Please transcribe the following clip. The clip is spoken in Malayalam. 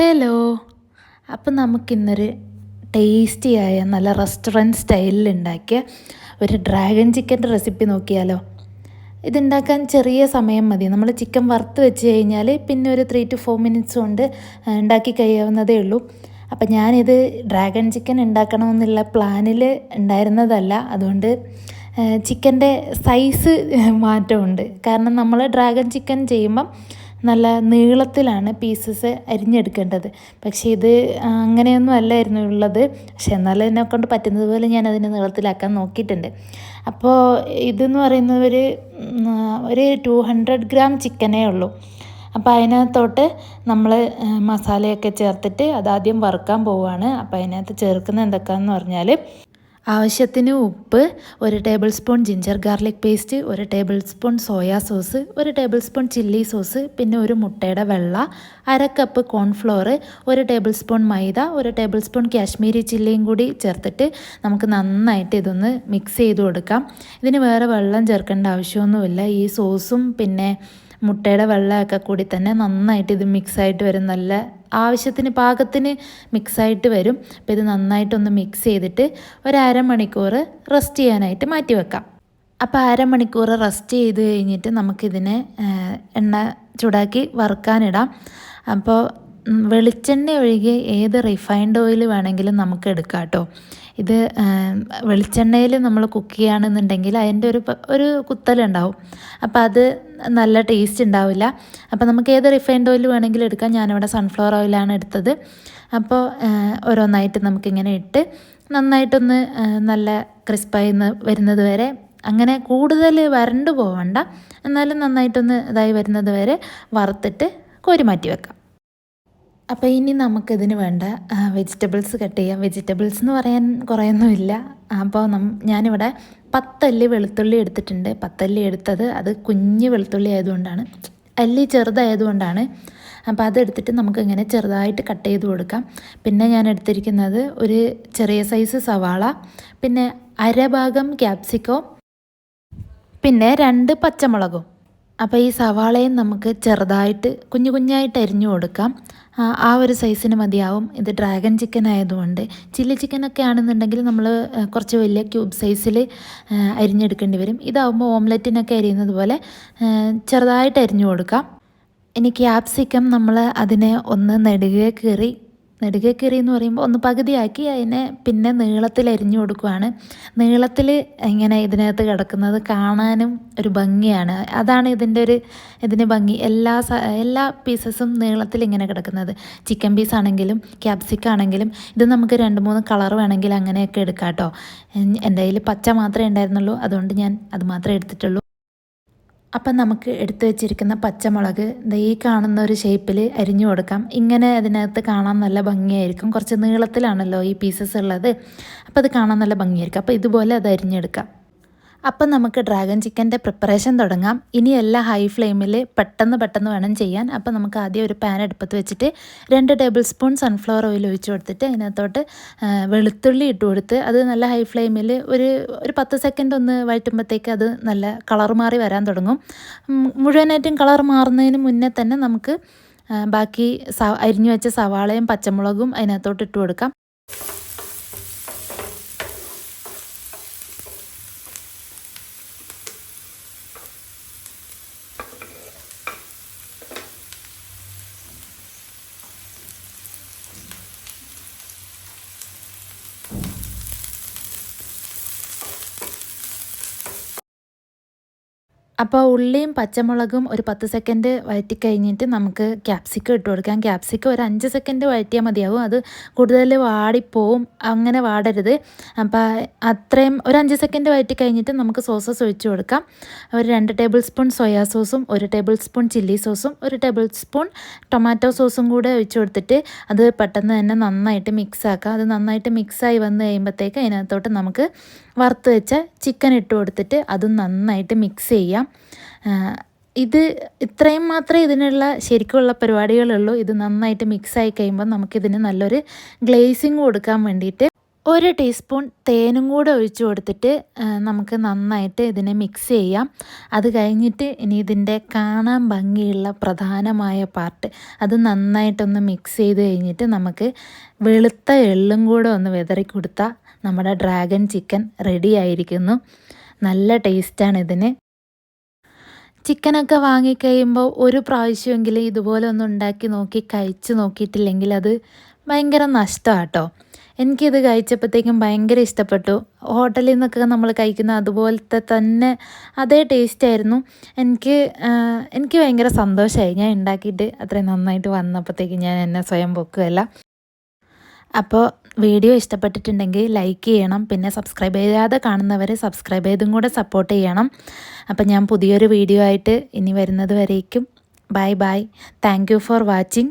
ഹലോ അപ്പം നമുക്കിന്നൊരു ടേസ്റ്റിയായ നല്ല റെസ്റ്റോറന്റ് സ്റ്റൈലിൽ ഉണ്ടാക്കിയ ഒരു ഡ്രാഗൺ ചിക്കന്റെ റെസിപ്പി നോക്കിയാലോ? ഇതുണ്ടാക്കാൻ ചെറിയ സമയം മതി. നമ്മൾ ചിക്കൻ വറുത്ത് വെച്ച് കഴിഞ്ഞാൽ പിന്നെ ഒരു ത്രീ ടു ഫോർ മിനിറ്റ്സ് കൊണ്ട് ഉണ്ടാക്കി കഴിയാവുന്നതേ ഉള്ളൂ. അപ്പം ഞാനിത് ഡ്രാഗൺ ചിക്കൻ ഉണ്ടാക്കണമെന്നുള്ള പ്ലാനിൽ ഉണ്ടായിരുന്നതല്ല. അതുകൊണ്ട് ചിക്കന്റെ സൈസ് മാറ്റമുണ്ട്. കാരണം നമ്മൾ ഡ്രാഗൺ ചിക്കൻ ചെയ്യുമ്പം നല്ല നീളത്തിലാണ് പീസസ് അരിഞ്ഞെടുക്കേണ്ടത്. പക്ഷേ ഇത് അങ്ങനെയൊന്നും അല്ലായിരുന്നു ഉള്ളത്. പക്ഷെ എന്നാലും എന്നെ കൊണ്ട് പറ്റുന്നത് പോലെ ഞാൻ അതിനെ നീളത്തിലാക്കാൻ നോക്കിയിട്ടുണ്ട്. അപ്പോൾ ഇതെന്ന് പറയുന്നത് ഒരു ഒരു ടു ഹൺഡ്രഡ് ഗ്രാം ചിക്കനേ ഉള്ളൂ. അപ്പോൾ അതിനകത്തോട്ട് നമ്മൾ മസാലയൊക്കെ ചേർത്തിട്ട് അതാദ്യം വറുക്കാൻ പോവുകയാണ് അപ്പോൾ അതിനകത്ത് ചേർക്കുന്നത് എന്തൊക്കെയാണെന്ന് പറഞ്ഞാൽ ആവശ്യത്തിന് ഉപ്പ് ഒരു tablespoon ginger garlic paste ഒരു ടേബിൾ സ്പൂൺ സോയാ സോസ് ഒരു ടേബിൾ സ്പൂൺ ചില്ലി സോസ് പിന്നെ ഒരു മുട്ടയുടെ വെള്ള അര കപ്പ് കോൺഫ്ലോർ ഒരു ടേബിൾ സ്പൂൺ മൈദ ഒരു ടേബിൾ സ്പൂൺ കാശ്മീരി ചില്ലിയും കൂടി ചേർത്തിട്ട് നമുക്ക് നന്നായിട്ട് ഇതൊന്ന് മിക്സ് ചെയ്ത് കൊടുക്കാം. ഇതിന് വേറെ വെള്ളം ചേർക്കേണ്ട ആവശ്യമൊന്നുമില്ല. ഈ സോസും പിന്നെ മുട്ടയുടെ വെള്ളമൊക്കെ കൂടി തന്നെ നന്നായിട്ട് ഇത് മിക്സായിട്ട് വരും. നല്ല ആവശ്യത്തിന് പാകത്തിന് മിക്സായിട്ട് വരും. അപ്പോൾ ഇത് നന്നായിട്ടൊന്ന് മിക്സ് ചെയ്തിട്ട് ഒരു അരമണിക്കൂർ റെസ്റ്റ് ചെയ്യാനായിട്ട് മാറ്റി വെക്കാം. അപ്പോൾ അരമണിക്കൂർ റെസ്റ്റ് ചെയ്ത് കഴിഞ്ഞിട്ട് നമുക്കിതിനെ എണ്ണ ചൂടാക്കി വറുക്കാനിടാം. അപ്പോൾ വെളിച്ചെണ്ണ ഒഴികെ ഏത് റിഫൈൻഡ് ഓയിൽ വേണമെങ്കിലും നമുക്ക് എടുക്കാം കേട്ടോ. ഇത് വെളിച്ചെണ്ണയിൽ നമ്മൾ കുക്ക് ചെയ്യുകയാണെന്നുണ്ടെങ്കിൽ അതിന്റെ ഒരു ഒരു കുത്തലുണ്ടാവും. അപ്പോൾ അത് നല്ല ടേസ്റ്റ് ഉണ്ടാവില്ല. അപ്പോൾ നമുക്ക് ഏത് റിഫൈൻഡ് ഓയിൽ വേണമെങ്കിലും എടുക്കാം. ഞാനിവിടെ സൺഫ്ലവർ ഓയിലാണ് എടുത്തത്. അപ്പോൾ ഓരോന്നായിട്ട് നമുക്കിങ്ങനെ ഇട്ട് നന്നായിട്ടൊന്ന് നല്ല ക്രിസ്പായി വരുന്നത് വരെ അങ്ങനെ കൂടുതൽ വരണ്ടു പോവണ്ട. എന്നാലും നന്നായിട്ടൊന്ന് ഇതായി വരുന്നത് വരെ വറുത്തിട്ട് കോരി മാറ്റി വെക്കാം. അപ്പോൾ ഇനി നമുക്കിതിന് വേണ്ട വെജിറ്റബിൾസ് കട്ട് ചെയ്യാം. വെജിറ്റബിൾസ് എന്ന് പറയാൻ കുറേയൊന്നുമില്ല. അപ്പോൾ നം ഞാനിവിടെ പത്തല്ലി വെളുത്തുള്ളി എടുത്തിട്ടുണ്ട്. പത്തല്ലി എടുത്തത് അത് കുഞ്ഞ് വെളുത്തുള്ളി ആയതുകൊണ്ടാണ്. അല്ലി ചെറുതായതുകൊണ്ടാണ്. അപ്പോൾ അതെടുത്തിട്ട് നമുക്ക് ഇങ്ങനെ ചെറുതായിട്ട് കട്ട് ചെയ്ത് കൊടുക്കാം. പിന്നെ ഞാൻ എടുത്തിരിക്കുന്നത് ഒരു ചെറിയ സൈസ് സവാള പിന്നെ അരഭാഗം ക്യാപ്സിക്കോ പിന്നെ രണ്ട് പച്ചമുളകും. അപ്പോൾ ഈ സവാളയും നമുക്ക് ചെറുതായിട്ട് കുഞ്ഞു കുഞ്ഞായിട്ട് അരിഞ്ഞു കൊടുക്കാം. ആ ഒരു സൈസിന് മതിയാവും. ഇത് ഡ്രാഗൺ ചിക്കൻ ആയതുകൊണ്ട്. ചില്ലി ചിക്കനൊക്കെ ആണെന്നുണ്ടെങ്കിൽ നമ്മൾ കുറച്ച് വലിയ ക്യൂബ് സൈസിൽ അരിഞ്ഞെടുക്കേണ്ടി വരും. ഇതാവുമ്പോൾ ഓംലെറ്റിനൊക്കെ അരിയുന്നത് പോലെ ചെറുതായിട്ട് അരിഞ്ഞു കൊടുക്കാം. ഇനി ക്യാപ്സിക്കം നമ്മൾ അതിനെ ഒന്ന് നെടുകെ കീറി നെടുകെ കീറി എന്ന് പറയുമ്പോൾ ഒന്ന് പകുതിയാക്കി അതിനെ പിന്നെ നീളത്തിൽ എരിഞ്ഞു കൊടുക്കുവാണ്. നീളത്തിൽ ഇങ്ങനെ ഇതിനകത്ത് കിടക്കുന്നത് കാണാനും ഒരു ഭംഗിയാണ്. അതാണ് ഇതിന്റെ ഒരു ഇതിന് ഭംഗി. എല്ലാ എല്ലാ പീസസും നീളത്തിൽ ഇങ്ങനെ കിടക്കുന്നത്. ചിക്കൻ പീസ് ആണെങ്കിലും ക്യാപ്സിക്ക ആണെങ്കിലും ഇത് നമുക്ക് രണ്ട് മൂന്ന് കളർ വേണമെങ്കിൽ അങ്ങനെയൊക്കെ എടുക്കാം കേട്ടോ. എന്റെ കയ്യിൽ പച്ച മാത്രമേ ഉണ്ടായിരുന്നുള്ളൂ. അതുകൊണ്ട് ഞാൻ അത് മാത്രമേ എടുത്തിട്ടുള്ളൂ. അപ്പം നമുക്ക് എടുത്തു വെച്ചിരിക്കുന്ന പച്ചമുളക് ഈ കാണുന്ന ഒരു ഷേപ്പിൽ അരിഞ്ഞു കൊടുക്കാം. ഇങ്ങനെ അതിനകത്ത് കാണാൻ നല്ല ഭംഗിയായിരിക്കും. കുറച്ച് നീളത്തിലാണല്ലോ ഈ പീസസ് ഉള്ളത്. അപ്പോൾ അത് കാണാൻ നല്ല ഭംഗിയായിരിക്കും. അപ്പോൾ ഇതുപോലെ അത് അരിഞ്ഞെടുക്കാം. അപ്പം നമുക്ക് ഡ്രാഗൺ ചിക്കന്റെ പ്രിപ്പറേഷൻ തുടങ്ങാം. ഇനി ഹൈ ഫ്ലെയിമിൽ പെട്ടെന്ന് പെട്ടെന്ന് വേണം ചെയ്യാൻ. അപ്പം നമുക്ക് ആദ്യം ഒരു പാൻ അടുപ്പത്ത് വെച്ചിട്ട് രണ്ട് ടേബിൾ സ്പൂൺ സൺഫ്ലവർ ഓയിൽ ഒഴിച്ച് കൊടുത്തിട്ട് അതിനകത്തോട്ട് വെളുത്തുള്ളി ഇട്ട് കൊടുത്ത് അത് നല്ല ഹൈ ഫ്ലെയിമിൽ ഒരു ഒരു പത്ത് സെക്കൻഡ് ഒന്ന് വഴറ്റുമ്പോഴത്തേക്ക് അത് നല്ല കളർ മാറി വരാൻ തുടങ്ങും. മുഴുവനായിട്ടും കളർ മാറുന്നതിന് മുന്നേ തന്നെ നമുക്ക് ബാക്കി അരിഞ്ഞു വെച്ച സവാളയും പച്ചമുളകും അതിനകത്തോട്ട് ഇട്ട് കൊടുക്കാം. അപ്പോൾ ഉള്ളിയും പച്ചമുളകും ഒരു പത്ത് സെക്കൻഡ് വഴറ്റി കഴിഞ്ഞിട്ട് നമുക്ക് ക്യാപ്സിക്കം ഇട്ട് കൊടുക്കാം. ക്യാപ്സിക്കം ഒരു അഞ്ച് സെക്കൻഡ് വഴറ്റിയാൽ മതിയാവും. അത് കൂടുതൽ വാടിപ്പോവും. അങ്ങനെ വാടരുത്. അപ്പോൾ അത്രയും ഒരു അഞ്ച് സെക്കൻഡ് വഴറ്റി കഴിഞ്ഞിട്ട് നമുക്ക് സോസസ് ഒഴിച്ചു കൊടുക്കാം. ഒരു രണ്ട് ടേബിൾ സ്പൂൺ സോയാ സോസും ഒരു ടേബിൾ സ്പൂൺ ചില്ലി സോസും ഒരു ടേബിൾ സ്പൂൺ ടൊമാറ്റോ സോസും കൂടെ ഒഴിച്ചു കൊടുത്തിട്ട് അത് പെട്ടെന്ന് തന്നെ നന്നായിട്ട് മിക്സ് ആക്കാം. അത് നന്നായിട്ട് മിക്സായി വന്ന് കഴിയുമ്പോഴത്തേക്ക് അതിനകത്തോട്ട് നമുക്ക് വറുത്ത് വെച്ച ചിക്കൻ ഇട്ട് കൊടുത്തിട്ട് അതും നന്നായിട്ട് മിക്സ് ചെയ്യാം. ഇത് ഇത്രയും മാത്രമേ ഇതിനുള്ള ശരിക്കുള്ള പരിപാടികളുള്ളൂ. ഇത് നന്നായിട്ട് മിക്സ് ആയി കഴിയുമ്പോൾ നമുക്കിതിന് നല്ലൊരു ഗ്ലേസിങ് കൊടുക്കാൻ വേണ്ടിയിട്ട് ഒരു ടീസ്പൂൺ തേനും കൂടെ ഒഴിച്ചു കൊടുത്തിട്ട് നമുക്ക് നന്നായിട്ട് ഇതിനെ മിക്സ് ചെയ്യാം. അത് കഴിഞ്ഞിട്ട് ഇനി ഇതിന്റെ കാണാൻ ഭംഗിയുള്ള പ്രധാനമായ പാർട്ട് അത് നന്നായിട്ടൊന്ന് മിക്സ് ചെയ്ത് കഴിഞ്ഞിട്ട് നമുക്ക് വെളുത്ത എള്ളും കൂടെ ഒന്ന് വിതറി കൊടുത്താൽ നമ്മുടെ ഡ്രാഗൺ ചിക്കൻ റെഡി ആയിരിക്കുന്നു. നല്ല ടേസ്റ്റാണ് ഇതിന്. ചിക്കനൊക്കെ വാങ്ങിക്കഴിയുമ്പോൾ ഒരു പ്രാവശ്യമെങ്കിലും ഇതുപോലെ ഒന്ന് ഉണ്ടാക്കി നോക്കി കഴിച്ചു നോക്കിയിട്ടില്ലെങ്കിൽ അത് ഭയങ്കര നഷ്ടമാണ് കേട്ടോ എനിക്കിത് കഴിച്ചപ്പോഴത്തേക്കും ഭയങ്കര ഇഷ്ടപ്പെട്ടു. ഹോട്ടലിൽ നിന്നൊക്കെ നമ്മൾ കഴിക്കുന്ന അതുപോലത്തെ തന്നെ അതേ ടേസ്റ്റ് ആയിരുന്നു. എനിക്ക് എനിക്ക് ഭയങ്കര സന്തോഷമായി ഞാൻ ഉണ്ടാക്കിയിട്ട് അത്രയും നന്നായിട്ട് വന്നപ്പോഴത്തേക്കും ഞാൻ എന്നെ സ്വയം പൊക്കുകയല്ല. അപ്പോൾ വീഡിയോ ഇഷ്ടപ്പെട്ടിട്ടുണ്ടെങ്കിൽ ലൈക്ക് ചെയ്യണം പിന്നെ സബ്സ്ക്രൈബ് ചെയ്യാതെ കാണുന്നവർ സബ്സ്ക്രൈബ് ചെയ്തും കൂടെ സപ്പോർട്ട് ചെയ്യണം. അപ്പോൾ ഞാൻ പുതിയൊരു വീഡിയോ ആയിട്ട് ഇനി വരുന്നത് വരേക്കും. Bye bye thank for watching